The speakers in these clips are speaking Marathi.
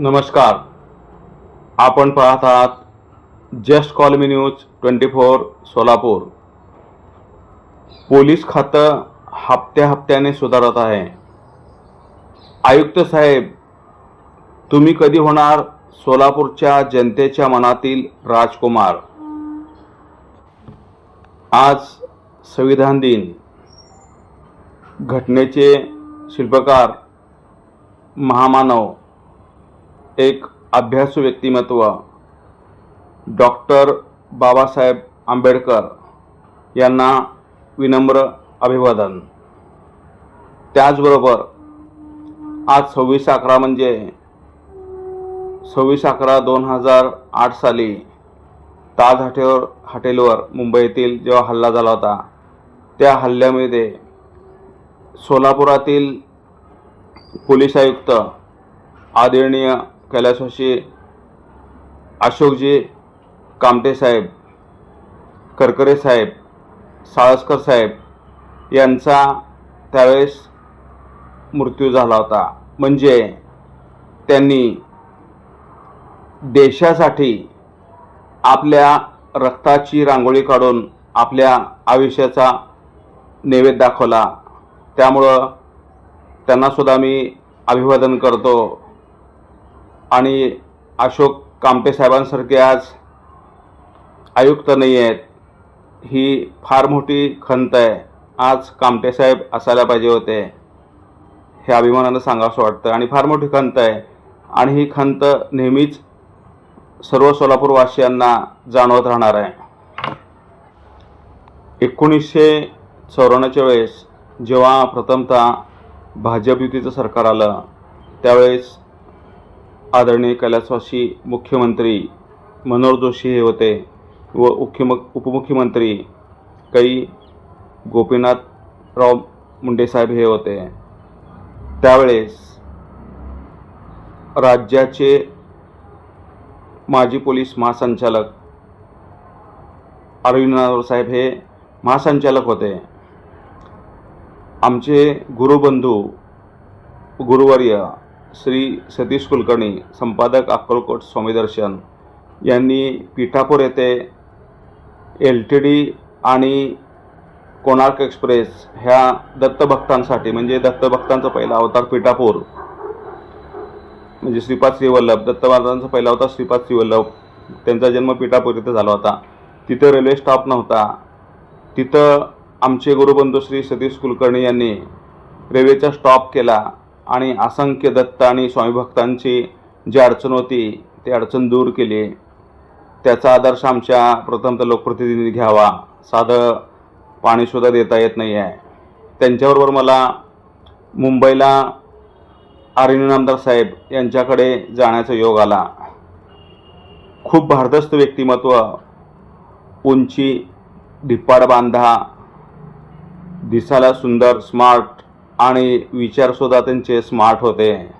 नमस्कार. आपण पाहत आहात just call me news twenty four Solapur. Police खातं हप्त्या हप्त्याने सुधारत आहे. आयुक्त साहेब तुम्ही कधी होणार सोलापूरच्या जनतेच्या मनातील राजकुमार? आज संविधान दिन. घटनेचे शिल्पकार महामानव एक अभ्यासू व्यक्तिमत्व डॉक्टर बाबासाहेब आंबेडकर यांना विनम्र अभिवादन. त्याचबरोबर आज सव्वीस अकरा म्हणजे सव्वीस अकरा दोन हजार आठ साली ताज हॉटेल हॉटेलवर मुंबईतील जेव्हा हल्ला झाला होता त्या हल्ल्यामध्ये सोलापुरातील पोलीस आयुक्त आदरणीय कैलासवासी अशोकजी कामटे साहेब करकरे साहेब साळसकर साहेब यांचा त्यावेळेस मृत्यू झाला होता. म्हणजे त्यांनी देशासाठी आपल्या रक्ताची रांगोळी काढून आपल्या आयुष्याचा नैवेद्य दाखवला. त्यामुळं त्यांनासुद्धा मी अभिवादन करतो. आणि अशोक कामटे साहेबांसारखे आज आयुक्त नाही आहेत ही फार मोठी खंत आहे. आज कामटे साहेब असायला पाहिजे होते. हे अभिमानानं सांगावंसं वाटतं. आणि फार मोठी खंत आहे. आणि ही खंत नेहमीच सर्व सोलापूरवासियांना जाणवत राहणार आहे. एकोणीसशे चौऱ्याण्णवच्या वेळेस जेव्हा प्रथमतः भाजप युतीचं सरकार आलं त्यावेळेस आदरणीय कैलासवासी मुख्यमंत्री मनोहर जोशी हे होते व मुख्यम उपमुख्यमंत्री कई गोपीनाथराव मुंडे साहेब हे होते. त्यावेळेस राज्याचे माजी पोलीस महासंचालक अरविंद साहेब हे महासंचालक होते. आमचे गुरुबंधू गुरुवर्य श्री सतीश कुलकर्णी संपादक अक्कलकोट स्वामी दर्शन यांनी पिठापूर येथे एल टी डी आणि कोणार्क एक्सप्रेस ह्या दत्तभक्तांसाठी म्हणजे दत्तभक्तांचा पहिला अवतार पिठापूर म्हणजे श्रीपाद श्रीवल्लभ दत्त पहिला होता श्रीपाद श्रीवल्लभ त्यांचा जन्म पिठापूर इथं झाला होता. तिथं रेल्वे स्टॉप नव्हता. तिथं आमचे गुरुबंधू श्री सतीश कुलकर्णी यांनी रेल्वेचा स्टॉप केला. आणि असंख्य दत्त आणि स्वामी भक्तांची जी अडचण होती ती अडचण दूर केली. त्याचा आदर्श आमच्या प्रथमतः लोकप्रतिनिधी घ्यावा. साधं पाणीसुद्धा देता येत नाही आहे त्यांच्याबरोबर मला मुंबईला आर्यन आमदार साहेब यांच्याकडे जाण्याचा योग आला. खूप भारदस्त व्यक्तिमत्व उंची ढिप्पाड बांधा दिसायला सुंदर स्मार्ट आणि विचारसुद्धा त्यांचे स्मार्ट होते.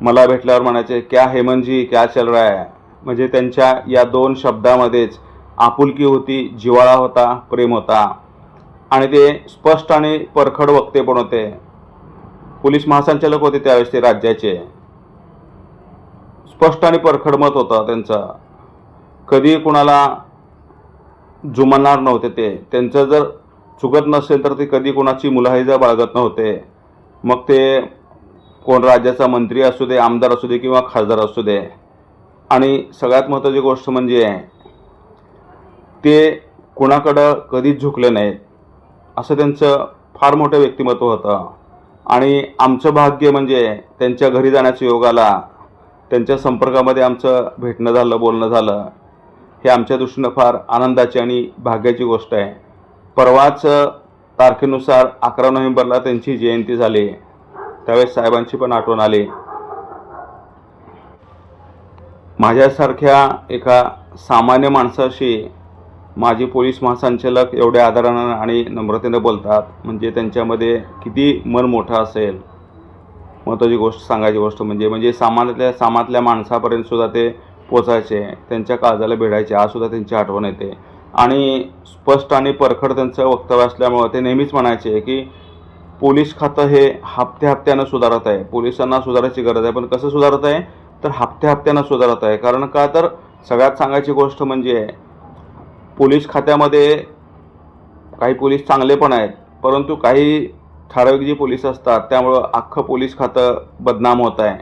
मला भेटल्यावर म्हणायचे क्या हेमनजी क्या चल रहा है? म्हणजे त्यांच्या या दोन शब्दामध्येच आपुलकी होती जिव्हाळा होता प्रेम होता. आणि ते स्पष्ट आणि परखड वक्ते पण होते. पोलीस महासंचालक होते त्यावेळेस ते राज्याचे. स्पष्ट आणि परखड मत होतं त्यांचं. कधी कुणाला जुमानणार नव्हते ते. त्यांचं जर चुकत नसेल तर ते कधी कोणाची मुलाहिजा बाळगत नव्हते मग ते कोण राज्याचा मंत्री असू दे आमदार असू दे किंवा खासदार असू दे. आणि सगळ्यात महत्त्वाची गोष्ट म्हणजे ते कुणाकडं कधीच झुकले नाहीत असं त्यांचं फार मोठं व्यक्तिमत्व होतं. आणि आमचं भाग्य म्हणजे त्यांच्या घरी जाण्याचा योग आला त्यांच्या संपर्कामध्ये आमचं भेटणं झालं बोलणं झालं हे आमच्या दृष्टीनं फार आनंदाची आणि भाग्याची गोष्ट आहे. परवाच तारखेनुसार अकरा नोव्हेंबरला त्यांची जयंती झाली. त्यावेळेस साहेबांची पण आठवण आली. माझ्यासारख्या एका सामान्य माणसाशी माजी पोलीस महासंचालक एवढ्या आदरानं आणि नम्रतेनं बोलतात म्हणजे त्यांच्यामध्ये किती मन मोठं असेल. महत्त्वाची गोष्ट सांगायची गोष्ट म्हणजे म्हणजे सामान्यातल्या सामातल्या माणसापर्यंतसुद्धा ते पोचायचे त्यांच्या काळजाला भिडायचे आज सुद्धा त्यांची आठवण येते. आणि स्पष्ट आणि परखड त्यांचं वक्तव्य असल्यामुळं ते नेहमीच म्हणायचे की पोलीस खातं हे हप्त्या हप्त्यानं सुधारत आहे. पोलिसांना सुधारायची गरज आहे पण कसं सुधारत आहे? तर हप्त्या हप्त्यानं सुधारत आहे. कारण का? तर सगळ्यात सांगायची गोष्ट म्हणजे पोलीस खात्यामध्ये काही पोलीस चांगले पण आहेत परंतु काही ठराविक जी पोलीस असतात त्यामुळं अख्खं पोलीस खातं बदनाम होत आहे.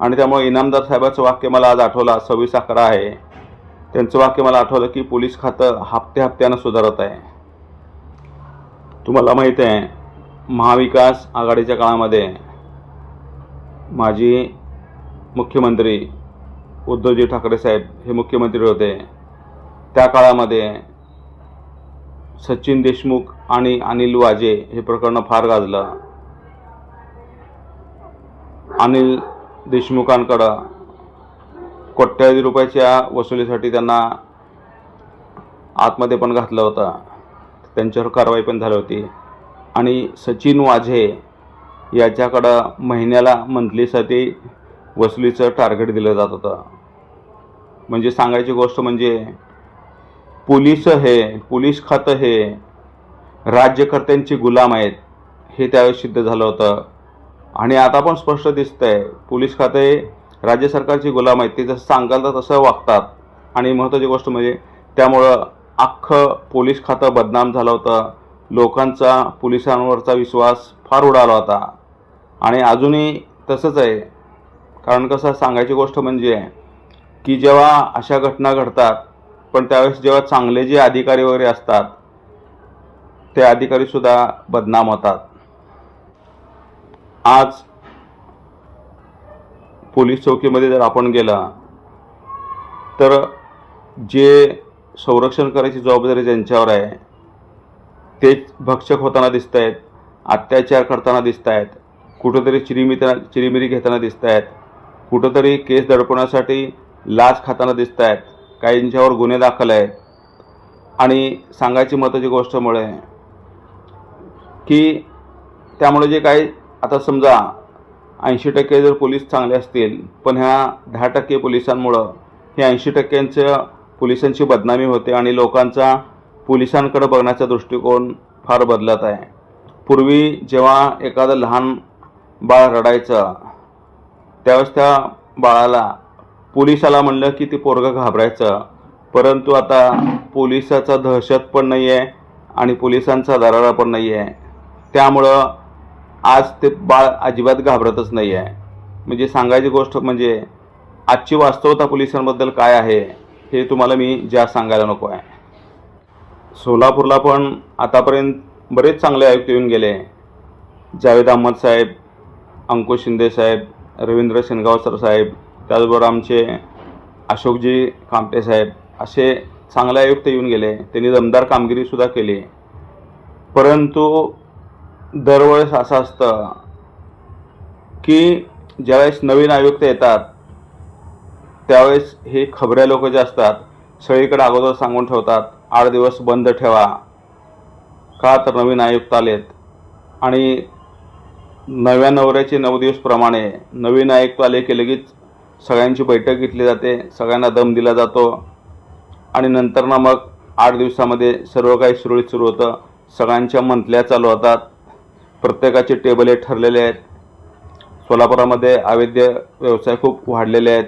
आणि त्यामुळे इनामदार साहेबाचं वाक्य मला आज आठवलं सव्वीस अकरा आहे. त्यांचं वाक्य मला आठवलं की पोलीस खातं हप्त्या हप्त्यानं सुधारत आहे. तुम्हाला माहीत आहे महाविकास आघाडीच्या काळामध्ये माजी मुख्यमंत्री उद्धवजी ठाकरे साहेब हे मुख्यमंत्री होते. त्या काळामध्ये सचिन देशमुख आणि अनिल वाजे हे प्रकरण फार गाजलं. अनिल देशमुखांकडं कोट्यावधी रुपयाच्या वसुलीसाठी त्यांना आतमध्ये पण घातलं होतं. त्यांच्यावर कारवाई पण झाली होती. आणि सचिन वाझे याच्याकडं महिन्याला मंथलीसाठी वसुलीचं टार्गेट दिलं जात होतं. म्हणजे सांगायची गोष्ट म्हणजे पोलीस हे पोलीस खातं हे राज्यकर्त्यांचे गुलाम आहेत हे त्यावेळेस सिद्ध झालं होतं. आणि आता पण स्पष्ट दिसतंय पोलीस खातं हे राज्य सरकारची गुलाम आहेत ते जसं सांगाल तर तसं वागतात. आणि महत्त्वाची गोष्ट म्हणजे त्यामुळं अख्खं पोलीस खातं बदनाम झालं होतं. लोकांचा पोलिसांवरचा विश्वास फार उडाला होता. आणि अजूनही तसंच आहे. कारण कसं सांगायची गोष्ट म्हणजे की जेव्हा अशा घटना घडतात पण त्यावेळेस जेव्हा चांगले जे अधिकारी वगैरे असतात ते अधिकारीसुद्धा बदनाम होतात. आज पोलीस चौकीमध्ये जर आपण गेला तर जे संरक्षण करायची जबाबदारी ज्यांच्यावर आहे तेच भक्षक होताना दिसत आहेत अत्याचार करताना दिसत आहेत कुठंतरी चिरीमिता चिरीमिरी घेताना दिसत आहेत कुठंतरी केस दडपण्यासाठी लाच खाताना दिसत आहेत काहींच्यावर गुन्हे दाखल आहेत. आणि सांगायची महत्त्वाची गोष्टमुळे म्हणजे, की त्यामुळे जे काही आता समजा ऐंशी टक्के जर पोलीस चांगले असतील पण ह्या दहा टक्के पोलिसांमुळं हे ऐंशी टक्क्यांच्या पोलिसांची बदनामी होते आणि लोकांचा पोलिसांकडे बघण्याचा दृष्टिकोन फार बदलत आहे. पूर्वी जेव्हा एखादं लहान बाळ रडायचं त्यावेळेस त्या बाळाला पोलिसाला म्हणलं की ते पोरगं घाबरायचं परंतु आता पोलिसाचा दहशत पण नाही आहे आणि पोलिसांचा दरारा पण नाही आहे त्यामुळं आज ते बाळ अजिबात घाबरतच नाही आहे. म्हणजे सांगायची गोष्ट म्हणजे आजची वास्तवता पोलिसांबद्दल काय आहे हे तुम्हाला मी ज्या सांगायला नको आहे. सोलापूरला पण आतापर्यंत बरेच चांगले आयुक्त येऊन गेले. जावेद अहमद साहेब अंकुश शिंदे साहेब रवींद्र शेनगावकर साहेब त्याचबरोबर आमचे अशोकजी कामटे साहेब असे चांगले आयुक्त येऊन गेले. त्यांनी दमदार कामगिरीसुद्धा केली. परंतु दरवेळेस असं असतं की ज्यावेळेस नवीन आयुक्त येतात त्यावेळेस हे खबऱ्या लोक जे असतात सगळीकडे अगोदर सांगून ठेवतात आठ दिवस बंद ठेवा का तर नवीन आयुक्त आलेत? आणि नव्या नवऱ्याचे नऊ दिवसप्रमाणे नवीन आयुक्त आले की लगेच सगळ्यांची बैठक घेतली जाते सगळ्यांना दम दिला जातो आणि नंतर ना मग आठ दिवसामध्ये सर्व काही सुरळीत सुरू होतं सगळ्यांच्या मंथल्या चालू होतात. प्रत्येकाचे टेबल हे ठरलेले आहेत. सोलापुरामध्ये अवैध व्यवसाय खूप वाढलेले आहेत.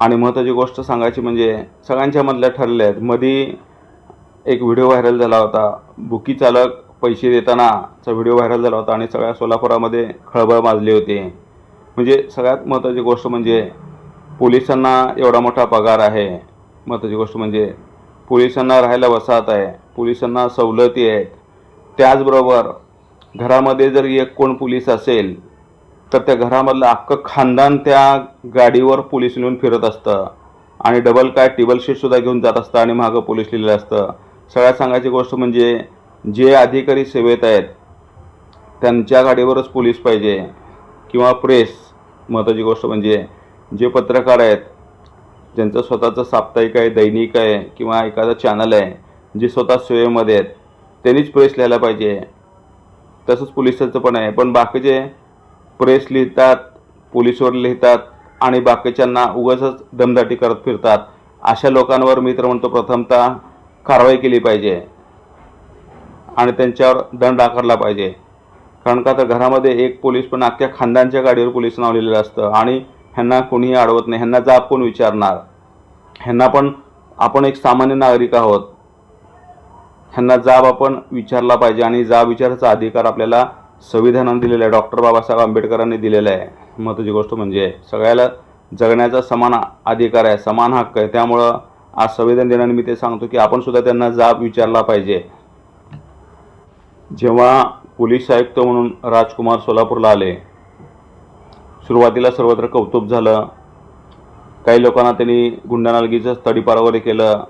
आणि महत्त्वाची गोष्ट सांगायची म्हणजे सगळ्यांच्या मधल्या ठरलेल्या आहेत. मधी एक व्हिडिओ व्हायरल झाला होता. बुकी चालक पैसे देतानाचा व्हिडिओ व्हायरल झाला होता आणि सगळ्या सोलापुरामध्ये खळबळ माजली होती. म्हणजे सगळ्यात महत्त्वाची गोष्ट म्हणजे पोलिसांना एवढा मोठा पगार आहे. महत्त्वाची गोष्ट म्हणजे पोलिसांना राहायला वसाहत आहे. पोलिसांना सवलती आहेत. त्याचबरोबर घरामध्ये जर एक कोण पोलीस असेल तर त्या घरामधलं अख्खं खानदान त्या गाडीवर पोलीस नेऊन फिरत असतं. आणि डबल काय टेबल शीटसुद्धा घेऊन जात असतं आणि मागं पोलीस लिहिलेलं असतं. सगळ्यात सांगायची गोष्ट म्हणजे जे अधिकारी सेवेत आहेत त्यांच्या गाडीवरच पोलीस पाहिजे किंवा प्रेस महत्त्वाची गोष्ट म्हणजे जे पत्रकार आहेत ज्यांचं स्वतःचं साप्ताहिक आहे दैनिक आहे किंवा एखादं चॅनल आहे जे स्वतः सेवेमध्ये आहेत त्यांनीच प्रेस लिहायला पाहिजे. तसंच पोलिसांचं पण आहे. पण बाकीचे प्रेस लिहितात पोलिसवर लिहितात आणि बाकीच्यांना उगाचच दमदाटी करत फिरतात अशा लोकांवर मी तर म्हणतो प्रथमतः कारवाई केली पाहिजे. आणि त्यांच्यावर दंड आकारला पाहिजे. कारण का तर घरामध्ये एक पोलीस पण अख्ख्या खानदानच्या गाडीवर पोलीस नाव लिहिलेलं असतं. आणि ह्यांना कोणीही अडवत नाही. ह्यांना जाब कोण विचारणार? ह्यांना पण आपण एक सामान्य नागरिक आहोत. ह्यांना जाब आपण विचारला पाहिजे आणि जाब विचारायचा अधिकार आपल्याला संविधानाने दिलेला आहे. डॉक्टर बाबासाहेब आंबेडकरांनी दिलेला आहे. महत्त्वाची गोष्ट म्हणजे सगळ्याला जगण्याचा समान अधिकार आहे समान हक्क आहे. त्यामुळं आज संविधान दिनाने मी ते सांगतो की आपण सुद्धा त्यांना जाब विचारला पाहिजे. जेव्हा पोलीस आयुक्त म्हणून राजकुमार सोलापूरला आले सुरुवातीला सर्वत्र कौतुक झालं. काही लोकांना त्यांनी गुंडानालगीचं तडीपार वगैरे केलं.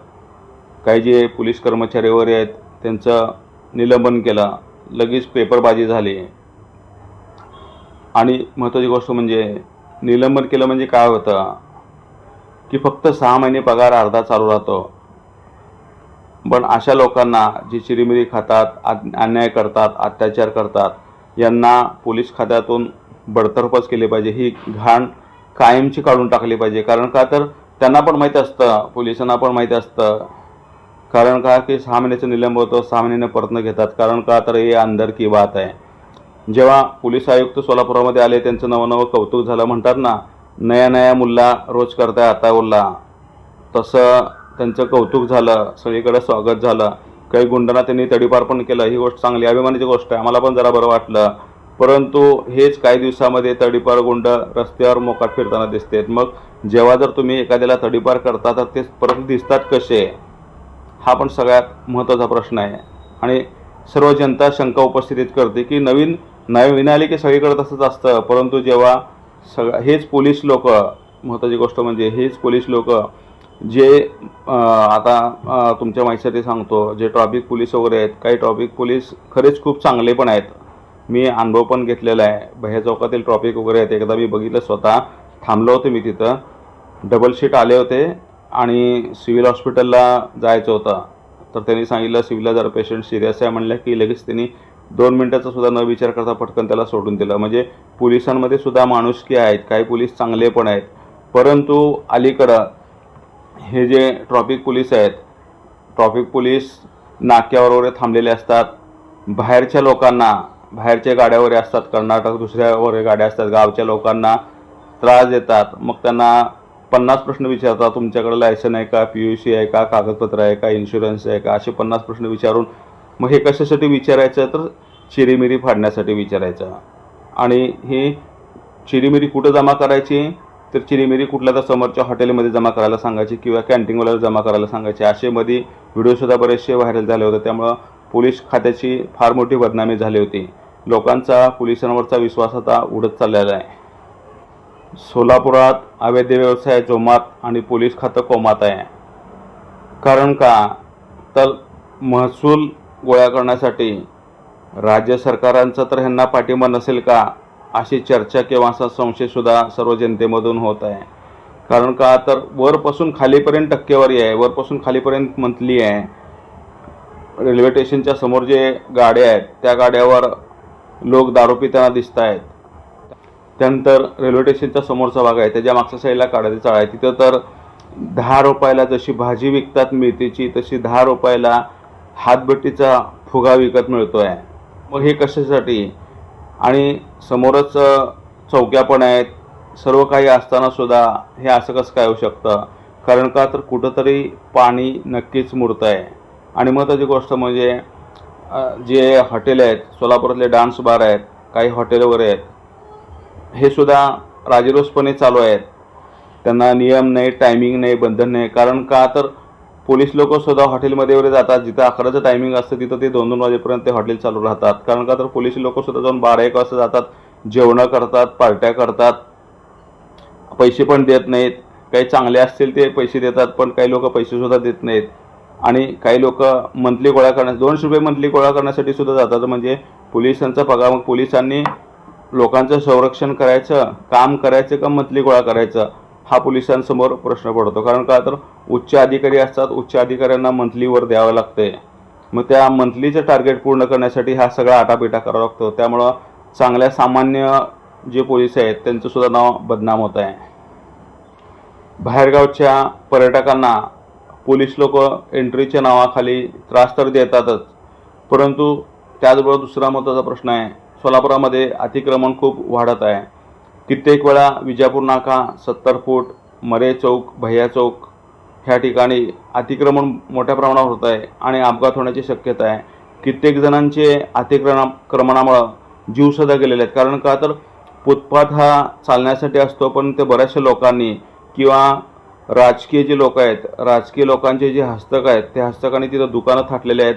काही जे पोलीस कर्मचारी वगैरे आहेत त्यांचं निलंबन केलं. लगेच पेपरबाजी झाली. आणि महत्त्वाची गोष्ट म्हणजे निलंबन केलं म्हणजे काय होतं? की फक्त सहा महिने पगार अर्धा चालू राहतो. पण अशा लोकांना जी चिरीमिरी खातात अन्याय करतात अत्याचार करतात यांना पोलीस खात्यातून बडतर्फच केली पाहिजे. ही घाण कायमची काढून टाकली पाहिजे. कारण का तर त्यांना पण माहीत असतं पोलिसांना पण माहीत असतं. कारण का की सहा महिन्याचं निलंब होतं सहा महिन्याने परत घेतात. कारण का तर हे अंदर की बात आहे. जेव्हा पोलीस आयुक्त सोलापुरामध्ये आले त्यांचं नवं नवं कौतुक झालं. म्हणतात ना नया नया मुल्ला रोज करताय आता उल्ला तसं त्यांचं कौतुक झालं सगळीकडे स्वागत झालं. काही गुंडांना त्यांनी तडीपार पण केलं. ही गोष्ट चांगली अभिमानाची गोष्ट आहे. आम्हाला पण जरा बरं वाटलं. परंतु हेच काही दिवसामध्ये तडीपार गुंड रस्त्यावर मोकाट फिरताना दिसतात. मग जेव्हा जर तुम्ही एखाद्याला तडीपार करता तर ते परत दिसतात कसे? हा पण सगळ्यात महत्त्वाचा प्रश्न आहे. आणि सर्व जनता शंका उपस्थित करते की नवीन नवीन आली की सगळीकडे तसंच असतं. परंतु जेव्हा सग हेच पोलीस लोक महत्त्वाची गोष्ट म्हणजे हेच पोलीस लोक जे आता तुमच्या माहितीसाठी सांगतो जे ट्रॉफिक पोलीस वगैरे आहेत काही ट्रॉफिक पोलीस खरेच खूप चांगले पण आहेत. मी अनुभव पण घेतलेला आहे. भैया चौकातील ट्रॉफिक वगैरे आहेत. एकदा मी बघितलं स्वतः थांबलो होतो मी तिथं. डबल शीट आले होते. आणि सिव्हिल हॉस्पिटलला जायचं होतं तर त्यांनी सांगितलं सिव्हिलला जर पेशंट सिरियस आहे म्हणलं की लगेच त्यांनी दोन मिनटाचा सुद्धा न विचार करता पटकन त्याला सोडून दिलं. म्हणजे पोलिसांमध्ये सुद्धा माणुसकी आहेत काही पोलीस चांगले पण आहेत. परंतु अलीकडं हे जे ट्रॉफिक पोलीस आहेत ट्रॉफिक पोलीस नाक्यावर वगैरे थांबलेले असतात बाहेरच्या लोकांना बाहेरच्या गाड्या वगैरे असतात कर्नाटक दुसऱ्या वगैरे गाड्या असतात गावच्या लोकांना त्रास देतात मग त्यांना पन्नास प्रश्न विचारतात तुमच्याकडे लायसन आहे का पी यू सी आहे का कागदपत्र आहे का इन्शुरन्स आहे का असे पन्नास प्रश्न विचारून मग हे कशासाठी विचारायचं? तर चिरीमिरी फाडण्यासाठी विचारायचं. आणि ही चिरीमिरी कुठं जमा करायची? तर चिरीमिरी कुठल्या तर समोरच्या हॉटेलमध्ये जमा करायला सांगायची किंवा कॅन्टीनवाल्याला जमा करायला सांगायची. असेमध्ये व्हिडिओसुद्धा बरेचसे व्हायरल झाले होते. त्यामुळं पोलीस खात्याची फार मोठी बदनामी झाली होती. लोकांचा पोलिसांवरचा विश्वास आता उडत चाललेला आहे. सोलापुरात अवैध व्यवसाय जोमात आणि पोलीस खातं कोमात आहे. कारण का? तर महसूल गोळा करण्यासाठी राज्य सरकारांचा तर ह्यांना पाठिंबा नसेल का? अशी चर्चा किंवा असा संशयसुद्धा सर्व जनतेमधून होत आहे. कारण का? तर वरपासून खालीपर्यंत टक्केवारी आहे. वरपासून खालीपर्यंत मंथली आहे. रेल्वे स्टेशनच्या समोर जे गाड्या आहेत त्या गाड्यावर लोक दारू पिताना दिसत आहेत त्यानंतर रेल्वे स्टेशनच्या समोरचा भाग आहे त्याच्या मागच्या साईडला काढायची चाळ आहे. तिथं तर दहा रुपयाला जशी भाजी विकतात मेथीची तशी दहा रुपयाला हातभट्टीचा फुगा विकत मिळतो आहे मग हे कशासाठी? आणि समोरच चौक्या पण आहेत. सर्व काही असताना सुद्धा हे असं कसं काय होऊ शकतं? कारण का तर कुठंतरी पाणी नक्कीच मुरतं आहे आणि महत्त्वाची गोष्ट म्हणजे जे हॉटेल आहेत सोलापुरातले डान्स बार आहेत काही हॉटेल वगैरे आहेत हे सुद्धा राजरोसपणे चालू आहेत. त्यांना नियम नाही टायमिंग नाही बंधन नाही. कारण का तर पोलीस लोक सुद्धा हॉटेलमध्ये वगैरे जातात. जिथं अकराचं टायमिंग असतं तिथं ते दोन दोन वाजेपर्यंत ते हॉटेल चालू राहतात. कारण का तर पोलीस लोक सुद्धा जाऊन बारा एक वाजता जातात. जेवणं करतात पार्ट्या करतात. पैसे पण देत नाहीत. काही चांगले असतील ते पैसे देतात पण काही लोक पैसेसुद्धा देत नाहीत. आणि काही लोक मंथली गोळा करण्या दोनशे रुपये मंथली गोळा करण्यासाठी सुद्धा जातात. म्हणजे पोलिसांचा पगार मग पोलिसांनी लोकांचं संरक्षण करायचं काम करायचं का मंथली गोळा करायचं? हा पोलिसांसमोर प्रश्न पडतो. कारण का तर उच्च अधिकारी असतात उच्च अधिकाऱ्यांना मंथलीवर द्यावं लागते. मग त्या मंथलीचं टार्गेट पूर्ण करण्यासाठी हा सगळा आटापिटा करावा लागतो. त्यामुळं चांगल्या सामान्य जे पोलीस आहेत त्यांचं सुद्धा नाव बदनाम होत आहे. बाहेरगावच्या पर्यटकांना पोलीस लोक एंट्रीच्या नावाखाली त्रास तर देतातच. परंतु त्याचबरोबर दुसरा महत्त्वाचा प्रश्न आहे सोलापुरामध्ये अतिक्रमण खूप वाढत आहे. कित्येक वेळा विजापूर नाका सत्तर फूट मरे चौक भैया चौक ह्या ठिकाणी अतिक्रमण मोठ्या प्रमाणावर होत आहे आणि अपघात होण्याची शक्यता आहे. कित्येक जणांचे अतिक्रमण क्रमणामुळं जीवसुद्धा गेलेले आहेत. कारण का तर फुटपाथ हा चालण्यासाठी असतो पण ते बऱ्याचशा लोकांनी किंवा राजकीय जे लोक आहेत राजकीय लोकांचे जे हस्तक आहेत त्या हस्तकाने तिथं दुकानं थाटलेले आहेत.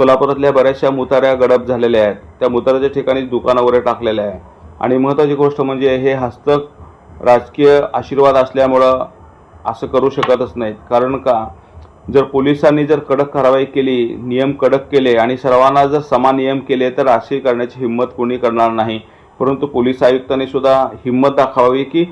सोलापुरातल्या बऱ्याचशा मुताऱ्या गडप झालेल्या आहेत. त्या मुताऱ्याच्या ठिकाणी दुकानं वगैरे टाकलेल्या आहे आणि महत्त्वाची गोष्ट म्हणजे हे हस्तक राजकीय आशीर्वाद असल्यामुळं असं करू शकतच नाहीत. कारण का? जर पोलिसांनी जर कडक कारवाई केली नियम कडक केले आणि सर्वांना जर समान नियम केले तर अशी करण्याची हिंमत कोणी करणार नाही. परंतु पोलीस आयुक्तांनी सुद्धा हिंमत दाखवावी की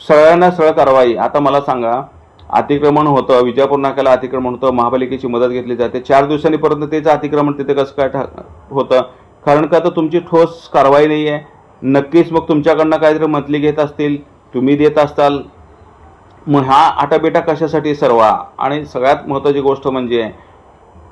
सगळ्यांना सरळ कारवाई. आता मला सांगा अतिक्रमण होतं विजापूर नाक्याला अतिक्रमण होतं महापालिकेची मदत घेतली जाते. चार दिवसांनी परत तेच अतिक्रमण तिथे कसं काय ठा होतं? कारण का तर तुमची ठोस कारवाई नाही आहे नक्कीच मग तुमच्याकडनं काहीतरी मतली घेत असतील तुम्ही देत असताल. मग हा आटाबेटा कशासाठी सर्वा? आणि सगळ्यात महत्त्वाची गोष्ट म्हणजे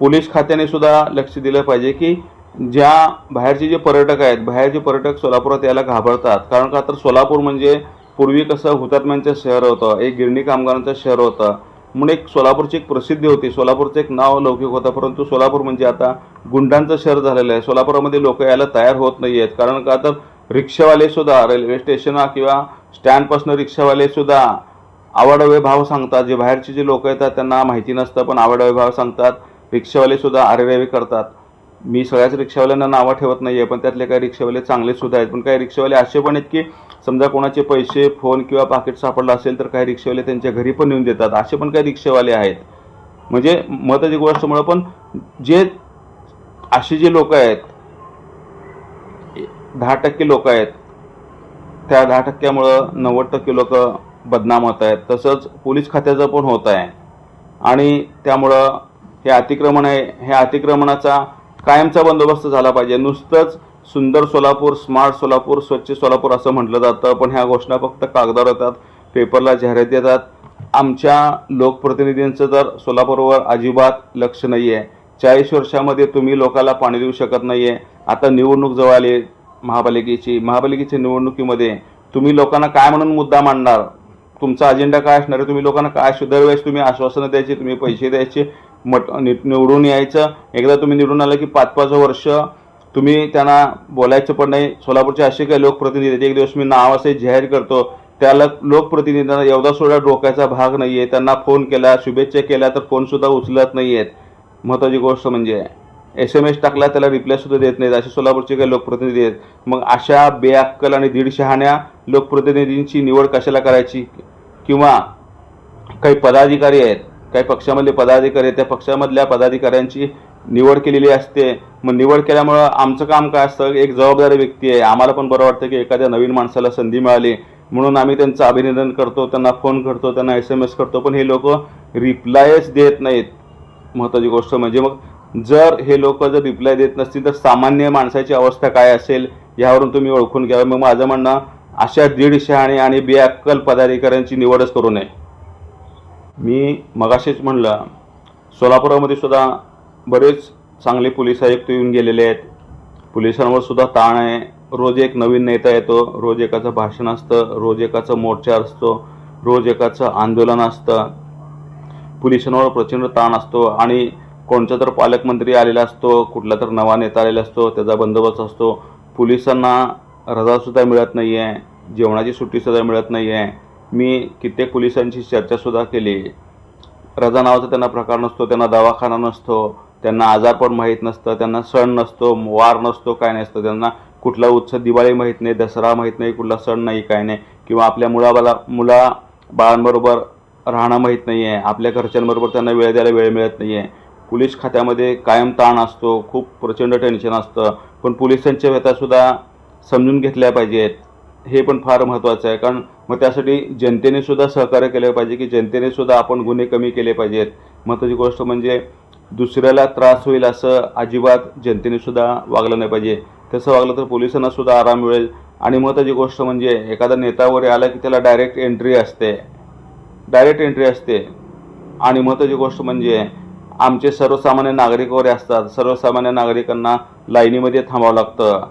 पोलीस खात्याने सुद्धा लक्ष दिलं पाहिजे की ज्या बाहेरचे जे पर्यटक आहेत बाहेरचे पर्यटक सोलापुरात यायला घाबरतात. कारण का तर सोलापूर म्हणजे पूर्वी कसं हुतात्म्यांचं शहर होतं एक गिरणी कामगारांचं शहर होतं म्हणून एक सोलापूरची एक प्रसिद्धी होती. सोलापूरचं एक नाव लौकिक होतं परंतु सोलापूर म्हणजे आता गुंडांचं शहर झालेलं आहे. सोलापूरमध्ये लोक यायला तयार होत नाही आहेत कारण का तर रिक्षावाले सुद्धा रेल्वे स्टेशन किंवा स्टँडपासून रिक्षावाले सुद्धा आवडवे भाव सांगतात. जे बाहेरचे जे लोक येतात त्यांना माहिती नसतं पण आवडवे भाव सांगतात. रिक्षावाले सुद्धा करतात. मी सगळ्याच रिक्षावाल्यांना नावं ठेवत नाही आहे पण त्यातले काही रिक्षावाले चांगले सुद्धा आहेत. पण काही रिक्षावाले असे पण आहेत की समजा कोणाचे पैसे फोन किंवा पाकिट सापडलं असेल तर काही रिक्षावाले त्यांच्या घरी पण नेऊन देतात. असे पण काही रिक्षावाले आहेत. म्हणजे महत्त्वाची गोष्टमुळं पण जे असे जे लोक आहेत दहा टक्के लोक आहेत त्या दहा टक्क्यामुळं नव्वद टक्के लोक बदनाम होत आहेत. तसंच पोलीस खात्याचं पण होत आहे. आणि त्यामुळं हे अतिक्रमण आहे. ह्या अतिक्रमणाचा कायमचा बंदोबस्त झाला पाहिजे. नुसतंच सुंदर सोलापूर स्मार्ट सोलापूर स्वच्छ सोलापूर असं म्हटलं जातं पण ह्या घोषणा फक्त कागदावर येतात पेपरला जाहिरात येतात. आमच्या लोकप्रतिनिधींचं तर सोलापूरवर अजिबात लक्ष नाही आहे चाळीस वर्षामध्ये तुम्ही लोकाला पाणी देऊ शकत नाही आहे आता निवडणूक जवळ आली महापालिकेची. महापालिकेच्या निवडणुकीमध्ये तुम्ही लोकांना काय म्हणून मुद्दा मांडणार? तुमचा अजेंडा काय असणार आहे? तुम्ही लोकांना काय दरवेळेस तुम्ही आश्वासनं द्यायची तुम्ही पैसे द्यायचे मट नि- निवडून यायचं. एकदा तुम्ही निवडून आलं की पाच पाच वर्ष तुम्ही त्यांना बोलायचं पण नाही. सोलापूरचे असे काही लोकप्रतिनिधी आहेत. एक दिवस मी नाव असे जाहीर करतो. त्याला लोकप्रतिनिधींना एवढा सोडा डोक्याचा भाग नाही आहे त्यांना फोन केला शुभेच्छा केल्या तर फोनसुद्धा उचलत नाही आहेत महत्त्वाची गोष्ट म्हणजे एस एम एस टाकला त्याला रिप्लायसुद्धा देत नाहीत. असे सोलापूरचे काही लोकप्रतिनिधी आहेत. मग अशा बेअक्कल आणि दीडशहाण्या लोकप्रतिनिधींची निवड कशाला करायची? किंवा काही पदाधिकारी आहेत काही पक्षामधले पदाधिकारी त्या पक्षामधल्या पदाधिकाऱ्यांची निवड केलेली असते. मग निवड केल्यामुळं आमचं काम काय असतं? एक जबाबदारी व्यक्ती आहे. आम्हाला पण बरं वाटतं की एखाद्या नवीन माणसाला संधी मिळाली. म्हणून आम्ही त्यांचं अभिनंदन करतो त्यांना फोन करतो त्यांना एस एम एस करतो. पण हे लोक रिप्लायच देत नाहीत. महत्त्वाची गोष्ट म्हणजे मग जर हे लोक जर रिप्लाय देत नसतील तर सामान्य माणसाची अवस्था काय असेल यावरून तुम्ही ओळखून घ्यावं मग माझं म्हणणं अशा दीड शहाणे आणि बेअक्कल पदाधिकाऱ्यांची निवडच करू नये. मी मगाशीच म्हणलं सोलापुरामध्ये सुद्धा बरेच चांगले पोलीस आयुक्त येऊन गेलेले आहेत. पोलिसांवर सुद्धा ताण आहे. रोज एक नवीन नेता येतो. रोज एकाचं भाषण असतं. रोज एकाचं मोर्चा असतो. रोज एकाचं आंदोलन असतं. पोलिसांवर प्रचंड ताण असतो आणि कोणचा तर पालकमंत्री आलेला असतो कुठला तर नवा नेता आलेला असतो त्याचा बंदोबस्त असतो. पोलिसांना रजासुद्धा मिळत नाही आहे जेवणाची सुट्टीसुद्धा मिळत नाही आहे मी कित्येक पोलिसांशी चर्चासुद्धा केली. रजा नावाचा त्यांना प्रकार नसतो त्यांना दवाखाना नसतो त्यांना आजारपण माहीत नसतं त्यांना सण नसतो वार नसतो काय नसतं त्यांना कुठला उत्सव दिवाळी माहीत नाही दसरा माहीत नाही कुठला सण नाही काय नाही किंवा आपल्या मुलाबाला मुला बाळांबरोबर राहणं माहीत नाही आहे आपल्या घरच्यांबरोबर त्यांना वेळ द्यायला वेळ मिळत नाही आहे पोलीस खात्यामध्ये कायम ताण असतो खूप प्रचंड टेन्शन असतं पण पोलिसांच्या व्यथासुद्धा समजून घेतल्या पाहिजेत. हे पण फार महत्त्वाचं आहे. कारण मग त्यासाठी जनतेने सुद्धा सहकार्य केलं पाहिजे की जनतेने सुद्धा आपण गुन्हे कमी केले पाहिजेत. महत्त्वाची गोष्ट म्हणजे दुसऱ्याला त्रास होईल असं अजिबात जनतेने सुद्धा वागलं नाही पाहिजे. तसं वागलं तर पोलिसांना सुद्धा आराम मिळेल. आणि महत्त्वाची गोष्ट म्हणजे एखादा नेतावर आला की त्याला डायरेक्ट एंट्री असते. डायरेक्ट एंट्री असते. आणि महत्त्वाची गोष्ट म्हणजे आमचे सर्वसामान्य नागरिक वगैरे असतात. सर्वसामान्य नागरिकांना लाईनीमध्ये थांबावं लागतं.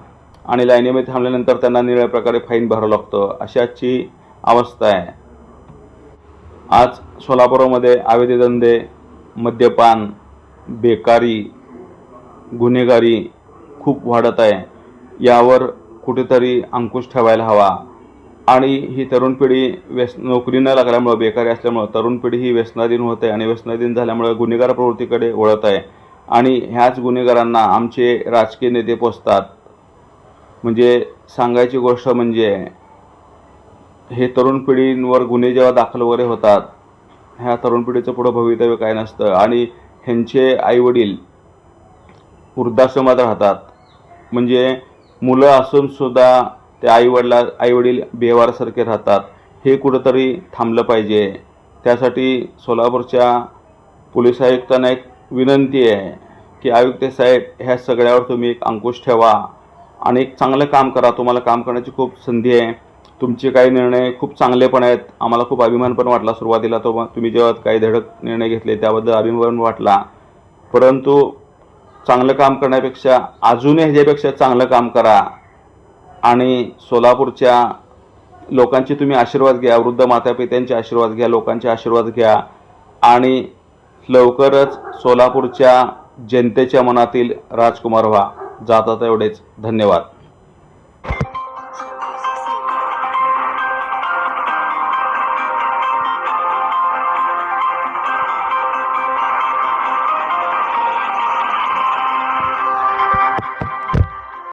आणि लाईनीमध्ये थांबल्यानंतर त्यांना निळ्या प्रकारे फाईन भरावं लागतं. अशाची अवस्था आहे. आज सोलापूरमध्ये अवैध धंदे मद्यपान बेकारी गुन्हेगारी खूप वाढत आहे. यावर कुठेतरी अंकुश ठेवायला हवा. आणि ही तरुण पिढी व्यस नोकरी न लागल्यामुळं बेकारी असल्यामुळं तरुण पिढी ही व्यसनाधीन होत आहे आणि व्यसनाधीन झाल्यामुळं गुन्हेगार प्रवृत्तीकडे वळत आहे. आणि ह्याच गुन्हेगारांना आमचे राजकीय नेते पोचतात म्हणजे सांगायची गोष्ट म्हणजे हे तरुण पिढींवर गुन्हे जेव्हा दाखल वगैरे होतात ह्या तरुण पिढीचं पुढं भवितव्य काय नसतं. आणि ह्यांचे आईवडील वृद्धाश्रमात राहतात. म्हणजे मुलं असूनसुद्धा ते आईवडिला आईवडील बेवारसारखे राहतात. हे कुठंतरी थांबलं पाहिजे. त्यासाठी सोलापूरच्या पोलीस आयुक्तांना एक विनंती आहे की आयुक्त साहेब ह्या सगळ्यावर तुम्ही एक अंकुश ठेवा. आणि एक चांगलं काम करा. तुम्हाला काम करण्याची खूप संधी आहे. तुमचे काही निर्णय खूप चांगले पण आहेत. आम्हाला खूप अभिमान पण वाटला सुरुवातीला. तो तुम्ही जेव्हा काही धडक निर्णय घेतले त्याबद्दल अभिमान वाटला. परंतु चांगलं काम करण्यापेक्षा अजूनही ह्याच्यापेक्षा चांगलं काम करा. आणि सोलापूरच्या लोकांचे तुम्ही आशीर्वाद घ्या. वृद्ध मातापित्यांचे आशीर्वाद घ्या. लोकांचे आशीर्वाद घ्या. आणि लवकरच सोलापूरच्या जनतेच्या मनातील राजकुमार व्हा. जातात एवढेच. धन्यवाद.